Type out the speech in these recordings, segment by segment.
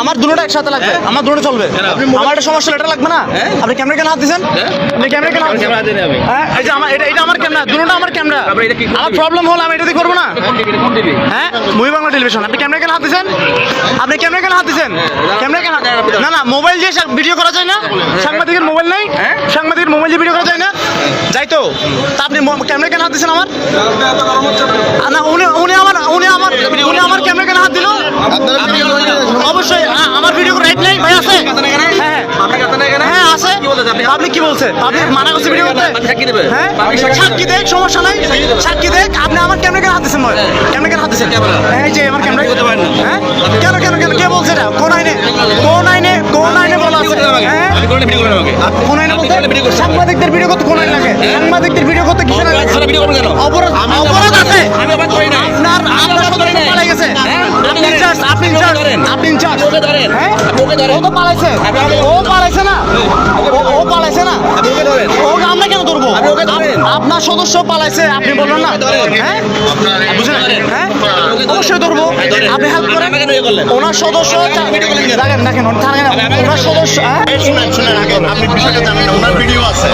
আমার দুটোটা একসাথে লাগবে। আমার দুটো চলবে। আমার একটা সমস্যা এটা লাগবে না? হ্যাঁ? আপনি ক্যামেরা কেন হাত হ্যাঁ? আপনি ক্যামেরা কেন হ্যাঁ এই যে আমার এটা এটা আমার ক্যামেরা দুটোটা আমার ক্যামেরা। তারপরে এটা কি করবি? আমার প্রবলেম হলো আমি এটা দিয়ে করব না। হ্যাঁ মুভি বাংলা টেলিভিশন আপনি ক্যামেরা কেন হাত আপনি ক্যামেরা কেন হাত ক্যামেরা কেন না না মোবাইল দিয়ে ভিডিও করা যায় না? সাংবাদিকের মোবাইল নাই? হ্যাঁ? সাংবাদিকের মোবাইল দিয়ে ভিডিও করা যায় না? যাই তো তা আপনি ক্যামেরা কেন হাত দিছেন আমার? না উনি উনি আমার উনি আমার উনি আমার ক্যামেরা কেন হাত দিল? অবশ্যই আমার ভিডিও রাইট নেই ভাই আছে? এখানে? হ্যাঁ হ্যাঁ। আছে। কি বলতেছে আপনি? কি বলছে? পাবলিক মানা করছে ভিডিও করতে? সাক্ষী হ্যাঁ? সাক্ষী দেখ সমস্যা নাই। সাক্ষী দেখ আপনি আমার ক্যামেরা কেন হাত দিচ্ছেন ভাই? ক্যামেরা কেন হাত দিচ্ছেন ক্যামেরা। এই যে আমার ক্যামেরা করতে পারেন না। হ্যাঁ? কেন কেন কেন? কে বলছে এটা? কোন আইনে? কোন আইনে কোন আইনে বলা আছে? হ্যাঁ? আপনি কোন ভিডিও করেন আমাকে? কোন আইনে বলতে? সাংবাদিকদের ভিডিও করতে কোন সাংবাদিকদের ভিডিও করতে কিসের আইন লাগে ভিডিও করবেন কেন? অপরাধ অপরাধ আছে। আমি অবাক করি নাই। আপনার আপনার সদস্য পালাই গেছে। হ্যাঁ? আপনি ইনচার্জ আপনি ইনচার্জ আপনি ইনচার্জ। ওকে ধরেন। হ্যাঁ? ওকে ধরেন। ও তো পালাইছে। ও পালাইছে না। ও- পালাইছে না। ওকে ধরেন। ওকে আমরা কেন ধরবো? ওকে ধরেন। আপনার সদস্য পালাইছে আপনি বললেন না। হ্যাঁ? বুঝলেন? হ্যাঁ? অবশ্যই ধরবো। আপনি হেল্প করেন। করলেন। ওনার সদস্য? দেখেন দেখেন ওনার সদস্য হ্যাঁ? শুনেন শুনেন আগে। আপনি বিষয়টা জানেন ওনার ভিডিও আছে।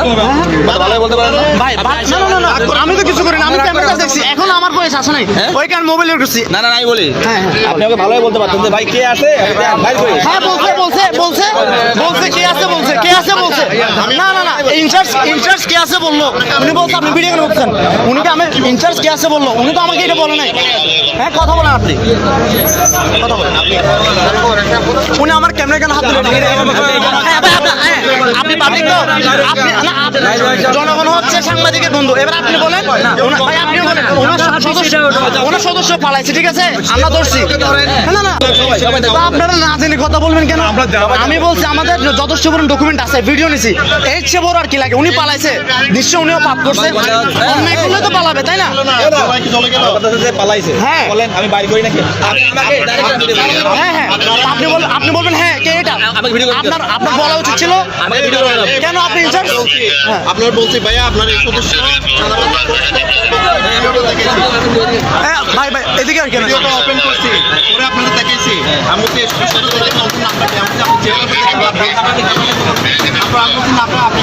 কথা? বলতে পারেন না? ভাই না না না না আমি তো কিছু করি না আমি ক্যামেরা দেখছি। এখন আমার কোনো আসে নাই। ওই কারণ মোবাইল ইউজ করছি। না না নাই বলি। হ্যাঁ হ্যাঁ। আপনি ওকে ভালোই বলতে পারতেন যে ভাই কে আছে? বাইর করে হ্যাঁ বলছে বলছে বলছে বলছে কে আছে বলছে কে আছে বলছে। না না না ইনচার্জ ইনচার্জ কে আছে বলল? উনি বলছে আপনি ভিডিও কেন করছেন উনি কি আমি ইনচার্জ কে আছে বলল? উনি তো আমাকে এটা বলে নাই। হ্যাঁ কথা বলেন আপনি। কথা বলেন। উনি আমার ক্যামেরা কেন হাত দিলেন হ্যাঁ ভাই আপনার হ্যাঁ আপনি পাবলিক তো আপনি না জনগণ হচ্ছে সাংবাদিকের বন্ধু। এবার আপনি বলেন ভাই আপনি বলেন ওনার সদস্য ওনার সদস্য পালাইছে ঠিক আছে? আমরা ধরছি। না না তা আপনারা না জেনে কথা বলবেন কেন? আমি বলছি আমাদের যথেষ্ট পরিমাণ ডকুমেন্ট আছে ভিডিও নিছি। এর চেয়ে বড় আর কি লাগে? উনি পালাইছে। নিশ্চয় উনিও পাপ করছে। অন্যায় করলে তো পালাবে তাই না? সবাই কি চলে গেল পালাইছে। হ্যাঁ। হ্যাঁ হ্যাঁ। আপনি বল আপনি বলবেন হ্যাঁ কে এটা আমাকে ভিডিও আপনার আপনার বলা উচিত ছিল। কেন আপনি হ্যাঁ আপনার বলছি ভাইয়া আপনার এই সদস্য দেখেছি হ্যাঁ, ভাই ভাই এদিকে আর কেন ভিডিওটা ওপেন করছি পরে আপনাদের দেখাইছি আমি তো আপনার আপনার আপনি